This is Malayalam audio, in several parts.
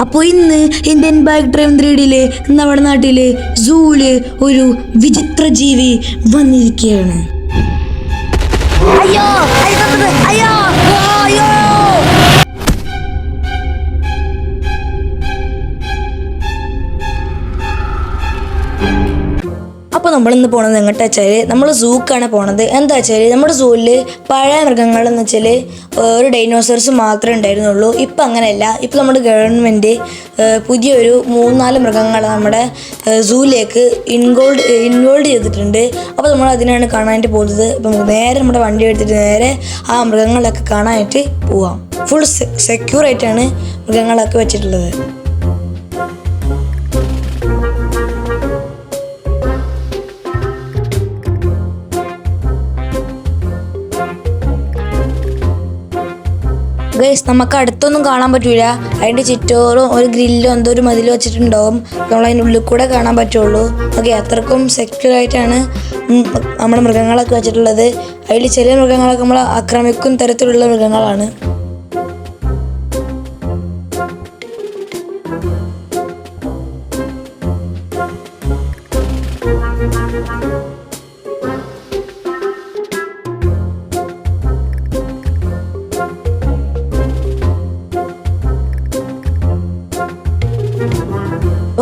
അപ്പോൾ ഇന്ന് ഇന്ത്യൻ ബൈക്ക് ഡ്രൈവ് ത്രീഡിൽ നമ്മുടെ നാട്ടിൽ സൂൽ ഒരു വിചിത്ര ജീവി വന്നിരിക്കുകയാണ്. അയ്യോ അയ്യോ. അപ്പോൾ നമ്മൾ ഇന്ന് പോണത് എങ്ങോട്ടാ വെച്ചാൽ നമ്മൾ സൂക്കാണ് പോണത്. എന്താ വെച്ചാൽ നമ്മുടെ സൂവിൽ പഴയ മൃഗങ്ങൾ എന്ന് വെച്ചാൽ ഒരു ഡൈനോസേഴ്സ് മാത്രമേ ഉണ്ടായിരുന്നുള്ളൂ. ഇപ്പം അങ്ങനെയല്ല. ഇപ്പം നമ്മുടെ ഗവൺമെന്റ് പുതിയൊരു മൂന്നാൽ മൃഗങ്ങൾ നമ്മുടെ സൂവിലേക്ക് ഇൻവോൾഡ് ഇൻവോൾവ് ചെയ്തിട്ടുണ്ട്. അപ്പോൾ നമ്മൾ അതിനാണ് കാണാനായിട്ട് പോകുന്നത്. അപ്പം നേരെ നമ്മുടെ വണ്ടി എടുത്തിട്ട് നേരെ ആ മൃഗങ്ങളൊക്കെ കാണാനായിട്ട് പോവാം. ഫുൾ സെക്യൂർ ആയിട്ടാണ് മൃഗങ്ങളൊക്കെ വെച്ചിട്ടുള്ളത്. ഗൈസ് നമുക്ക് അടുത്തൊന്നും കാണാൻ പറ്റൂല. അതിന്റെ ചുറ്റോറും ഒരു ഗ്രില്ലോ എന്തോ ഒരു മതിൽ വെച്ചിട്ടുണ്ടാവും. നമ്മൾ അതിന്റെ ഉള്ളിൽ കൂടെ കാണാൻ പറ്റുള്ളൂ. ഓക്കെ അത്രക്കും ഉം നമ്മുടെ മൃഗങ്ങളൊക്കെ വെച്ചിട്ടുള്ളത്. അതിൽ ചെറിയ മൃഗങ്ങളൊക്കെ നമ്മൾ ആക്രമിക്കും തരത്തിലുള്ള മൃഗങ്ങളാണ്.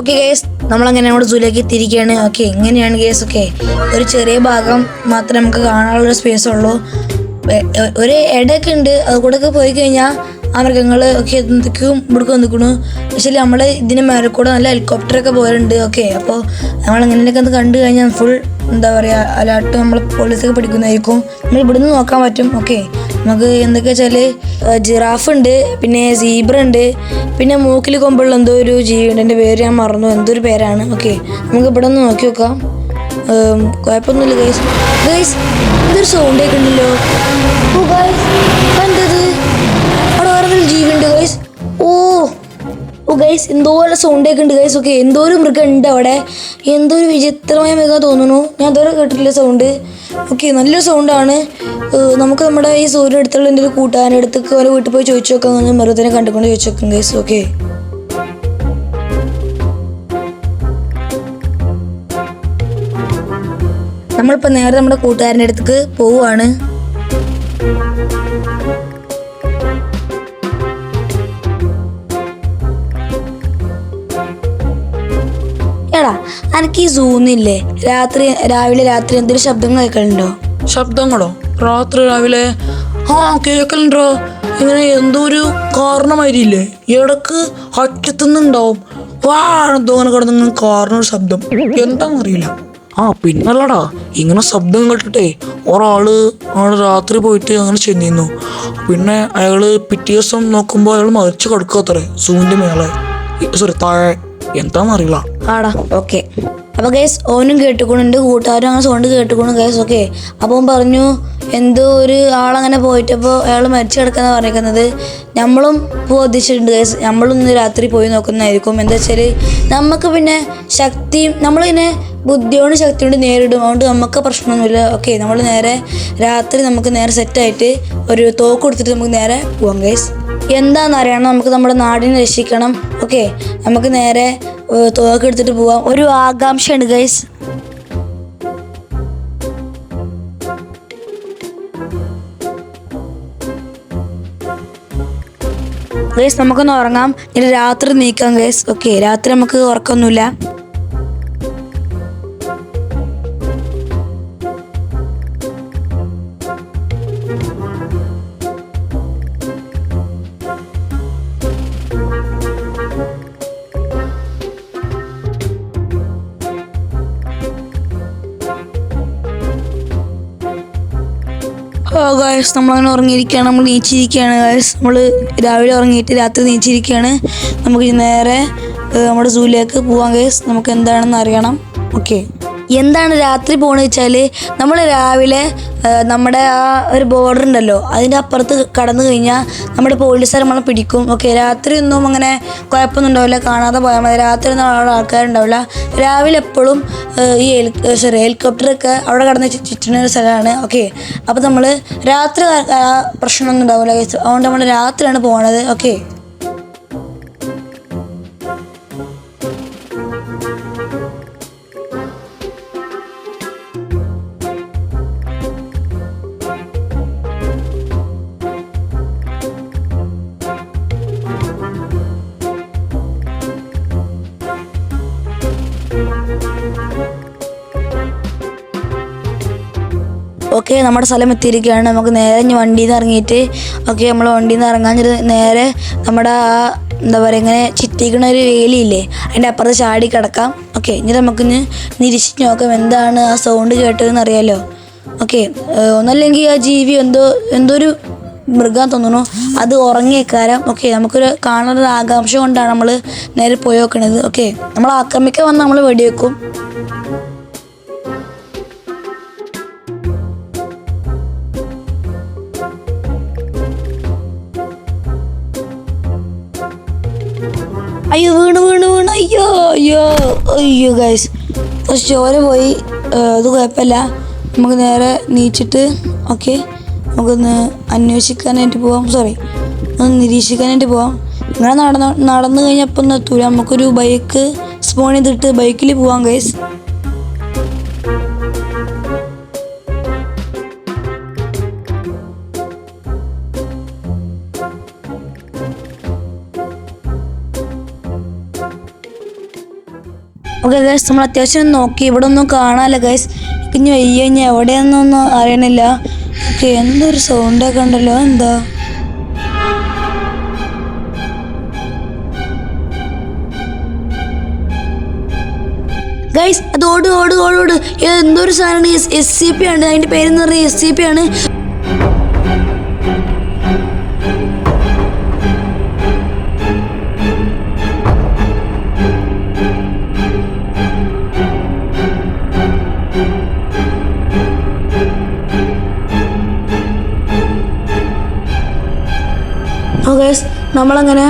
ഓക്കെ ഗേസ് നമ്മളങ്ങനെ നമ്മുടെ സൂലേക്ക് എത്തിയിരിക്കുകയാണ് ഓക്കെ എങ്ങനെയാണ് ഗേസ് ഒക്കെ ഒരു ചെറിയ ഭാഗം മാത്രമേ നമുക്ക് കാണാനുള്ള സ്പേസ് ഉള്ളൂ. ഒരു ഇടയൊക്കെ ഉണ്ട്. അത് ഒക്കെ പോയി കഴിഞ്ഞാൽ ആ മൃഗങ്ങൾ ഒക്കെ എന്തൊക്കെയും ഇവിടേക്ക് വന്നിക്കണു. പക്ഷേ നമ്മൾ ഇതിന് മേലെ കൂടെ നല്ല ഹെലികോപ്റ്ററൊക്കെ പോലുണ്ട് ഓക്കെ അപ്പോൾ നമ്മൾ അങ്ങനെയൊക്കെ ഒന്ന് കണ്ടു കഴിഞ്ഞാൽ ഫുൾ എന്താ പറയുക അലാട്ട് നമ്മൾ പോലീസൊക്കെ പിടിക്കുന്നതായിരിക്കും. നമ്മൾ ഇവിടുന്ന് നോക്കാൻ പറ്റും. ഓക്കെ നമുക്ക് എന്തൊക്കെ വെച്ചാൽ ജിറാഫ് ഉണ്ട് പിന്നെ സീബ്ര ഉണ്ട് പിന്നെ മൂക്കിൽ കൊമ്പുള്ള എന്തോ ഒരു ജീവിയുണ്ട് എന്റെ പേര് ഞാൻ മറന്നു എന്തൊരു പേരാണ് ഓക്കെ. നമുക്ക് ഇവിടെ ഒന്ന് നോക്കി നോക്കാം. കുഴപ്പമൊന്നുമില്ല ഗൈസ് ഗൈസ് ഇതൊരു സൗണ്ട് ഉണ്ടല്ലോ. ഓ ഗൈസ് എന്തൊരു ജീവിയുണ്ട് ഗൈസ് ഓ ഓ എന്തോ പോലെ സൗണ്ട് ഒക്കെ ഉണ്ട് ഗൈസ് ഓക്കെ. എന്തോ ഒരു മൃഗം ഉണ്ട് അവിടെ. എന്തോ ഒരു വിചിത്രമായ മൃഗം തോന്നുന്നു. ഞാൻ അതുവരെ കേട്ടിട്ടില്ല സൗണ്ട് ഓക്കെ നല്ലൊരു സൗണ്ടാണ് നമുക്ക് നമ്മുടെ ഈ സൂര്യൻ അടുത്തുള്ള എന്റെ ഒരു കൂട്ടുകാരന്റെ അടുത്തേക്ക് അവരെ വീട്ടിൽ പോയി ചോദിച്ചു നോക്കാം അങ്ങനെ മൃഗത്തിനെ കണ്ടുകൊണ്ട് ചോദിച്ചു നോക്കാം ഗൈസ് ഓക്കെ നമ്മളിപ്പോൾ നേരെ നമ്മുടെ കൂട്ടുകാരന്റെ അടുത്തേക്ക് പോവുകയാണ്. എടാ എനിക്ക് ഈ സൂന്നില്ലേ രാത്രി രാവിലെ രാത്രി എന്തൊരു ശബ്ദം കേൾക്കലുണ്ടോ? ശബ്ദങ്ങളോ? രാത്രി രാവിലെ? ആ കേൾക്കലുണ്ടോ? ഇങ്ങനെ എന്തോ ഒരു കാരണമായിരിക്കില്ലേ? ഇടയ്ക്ക് അറ്റത്തുനിന്നുണ്ടാവും. വാ എന്തോ അങ്ങനെ കിടന്ന് കാരണ ശബ്ദം. എന്താണെന്ന് അറിയില്ല. ആ പിന്നല്ലടാ. ഇങ്ങനെ ശബ്ദം കേട്ടിട്ടേ ഒരാൾ ആൾ രാത്രി പോയിട്ട് അങ്ങനെ ചെന്നിരുന്നു. പിന്നെ അയാൾ പിറ്റേ ദിവസം നോക്കുമ്പോൾ അയാൾ മരിച്ചു അത്രേ സൂന്റെ മേളെ സോറി താഴെ. എന്താണെന്ന് അറിയില്ല. ആടാ ഓക്കെ അപ്പോൾ ഗൈസ് ഓനും കേട്ടുകൊണ്ട് കൂട്ടുകാരും അങ്ങനെ സോണ്ട് കേട്ടുകൊണ്ട് ഗൈസ് ഓക്കെ അപ്പോൾ പറഞ്ഞു എന്തോ ഒരു ആളങ്ങനെ പോയിട്ടപ്പോൾ അയാൾ മരിച്ചു കിടക്കാന്ന് പറഞ്ഞേക്കുന്നത് നമ്മളും ബോധിച്ചിട്ടുണ്ട് ഗൈസ് നമ്മളും ഇന്ന് രാത്രി പോയി നോക്കുന്നതായിരിക്കും. എന്താ വെച്ചാൽ നമുക്ക് പിന്നെ ശക്തിയും നമ്മളിങ്ങനെ ബുദ്ധിയോട് ശക്തിയോട് നേരിടും. അതുകൊണ്ട് നമുക്ക് പ്രശ്നമൊന്നുമില്ല. ഓക്കെ നമ്മൾ നേരെ രാത്രി നമുക്ക് നേരെ സെറ്റായിട്ട് ഒരു തോക്ക് കൊടുത്തിട്ട് നമുക്ക് നേരെ പോവാം ഗൈസ് എന്താണെന്ന് അറിയണം. നമുക്ക് നമ്മുടെ നാടിനെ രക്ഷിക്കണം. ഓക്കെ നമുക്ക് നേരെ തോക്ക് എടുത്തിട്ട് പോവാം. ഒരു ആകാംക്ഷയാണ് ഗൈസ് ഗൈസ് നമുക്കൊന്ന് ഉറങ്ങാം. ഇനി രാത്രി നീക്കാം ഗൈസ് ഓക്കെ രാത്രി നമുക്ക് ഉറക്കമൊന്നുമില്ല. ഗായസ് നമ്മളങ്ങനെ ഉറങ്ങിയിരിക്കുകയാണ്. നമ്മൾ നീച്ചിരിക്കുകയാണ് ഗായസ് നമ്മൾ രാവിലെ ഉറങ്ങിയിട്ട് രാത്രി നീച്ചിരിക്കുകയാണ്. നമുക്ക് നേരെ നമ്മുടെ സൂയിലേക്ക് പോവാം ഗൈസ് നമുക്ക് എന്താണെന്ന് അറിയണം. ഓക്കെ എന്താണ് രാത്രി പോകണമെന്ന് വെച്ചാൽ നമ്മൾ രാവിലെ നമ്മുടെ ആ ഒരു ബോർഡർ ഉണ്ടല്ലോ അതിന്റെ അപ്പുറത്ത് കടന്നു കഴിഞ്ഞാൽ നമ്മുടെ പോലീസുകാർ നമ്മളെ പിടിക്കും. ഓക്കെ രാത്രി ഒന്നും അങ്ങനെ കുഴപ്പമൊന്നും ഉണ്ടാവില്ല കാണാതെ പോയാൽ മതി. രാത്രി ഒന്നും അവിടെ ആൾക്കാരുണ്ടാവില്ല. രാവിലെ എപ്പോഴും ഈ സോറി ഹെലികോപ്റ്ററൊക്കെ അവിടെ കടന്ന് ചുറ്റുന്ന ഒരു സ്ഥലമാണ്. ഓക്കെ അപ്പോൾ നമ്മൾ രാത്രി പ്രശ്നമൊന്നും ഉണ്ടാവില്ല അതുകൊണ്ട് നമ്മൾ രാത്രിയാണ് പോകണത് ഓക്കെ ഓക്കെ നമ്മുടെ സ്ഥലം എത്തിയിരിക്കുകയാണ്. നമുക്ക് നേരെ വണ്ടിയിൽ നിന്ന് ഇറങ്ങിയിട്ട് ഓക്കെ നമ്മൾ വണ്ടിയിൽ നിന്ന് ഇറങ്ങാൻ നേരെ നമ്മുടെ ആ എന്താ പറയുക ഇങ്ങനെ ചിറ്റിക്കണ ഒരു വേലിയില്ലേ അതിന്റെ അപ്പുറത്ത് ചാടി കിടക്കാം. ഓക്കെ ഇനി നമുക്കിന്ന് നിരീക്ഷിച്ച് നോക്കാം എന്താണ് ആ സൗണ്ട് കേട്ടതെന്ന് അറിയാലോ. ഓക്കെ ഒന്നല്ലെങ്കിൽ ആ ജീവി എന്തോ എന്തോ ഒരു മൃഗം തോന്നുന്നു. അത് ഉറങ്ങിയേക്കാരം. ഓക്കെ നമുക്കൊരു കാണാനൊരു ആകാംക്ഷ കൊണ്ടാണ് നമ്മൾ നേരെ പോയി നോക്കണത്. ഓക്കെ നമ്മൾ ആക്രമിക്കാൻ വന്ന് നമ്മൾ വെടിവെക്കും. അയ്യോ അയ്യോ ഗൈസ് ചോര പോയി. അത് കുഴപ്പമില്ല. നമുക്ക് നേരെ നീച്ചിട്ട് ഓക്കെ നമുക്കൊന്ന് അന്വേഷിക്കാനായിട്ട് പോവാം. സോറി ഒന്ന് നിരീക്ഷിക്കാനായിട്ട് പോവാം. ഇങ്ങനെ നടന്ന് നടന്നു കഴിഞ്ഞപ്പോൾ ഒന്ന് എത്തൂല. നമുക്കൊരു ബൈക്ക് സ്പോൺ ചെയ്തിട്ട് ബൈക്കിൽ പോവാം ഗൈസ് ഓക്കെ ഗൈസ് നമ്മൾ അത്യാവശ്യം നോക്കി. ഇവിടെ ഒന്നും കാണാല്ലോ ഗൈസ് ഇനി വയ്യ ഇനി എവിടെയാണെന്നൊന്നും അറിയണില്ല. ഓക്കെ എന്തൊരു സൗണ്ടൊക്കെ ഉണ്ടല്ലോ എന്താ? ഗൈസ് അത് ഓട് ഓട് ഓട് എന്തൊരു സാധനമാണ് എസ് സി പി ആണ്. അതിന്റെ പേരെന്ന് പറഞ്ഞാൽ എസ് സി പി ആണ്. നമ്മളങ്ങനെ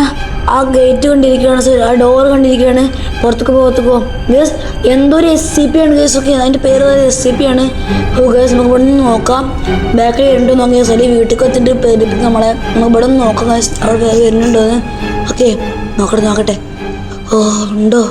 ആ ഗേറ്റ് കണ്ടിരിക്കുകയാണ് ആ ഡോർ കണ്ടിരിക്കുകയാണ്. പുറത്തേക്ക് പുറത്ത് പോകും ഗേസ് എന്തൊരു എസ് സി പി ആണ് ഗേസ് ഒക്കെ. അതിന്റെ പേര് എസ് സി പി ആണ്. ഓ ഗേസ് നമുക്ക് ഇവിടെ നിന്ന് നോക്കാം. ബാക്കിൽ വരുന്നുണ്ടോ നോക്കിയ ഗേസ് അല്ലെങ്കിൽ വീട്ടിൽ കത്തിട്ട് പേരിപ്പിക്കും നമ്മളെ. നമുക്ക് ഇവിടെ നിന്ന് നോക്കാം ഗേസ് അവിടെ പേര് വരുന്നുണ്ടോ ഓക്കെ നോക്കട്ടെ നോക്കട്ടെ. ഓ ഉണ്ടോ?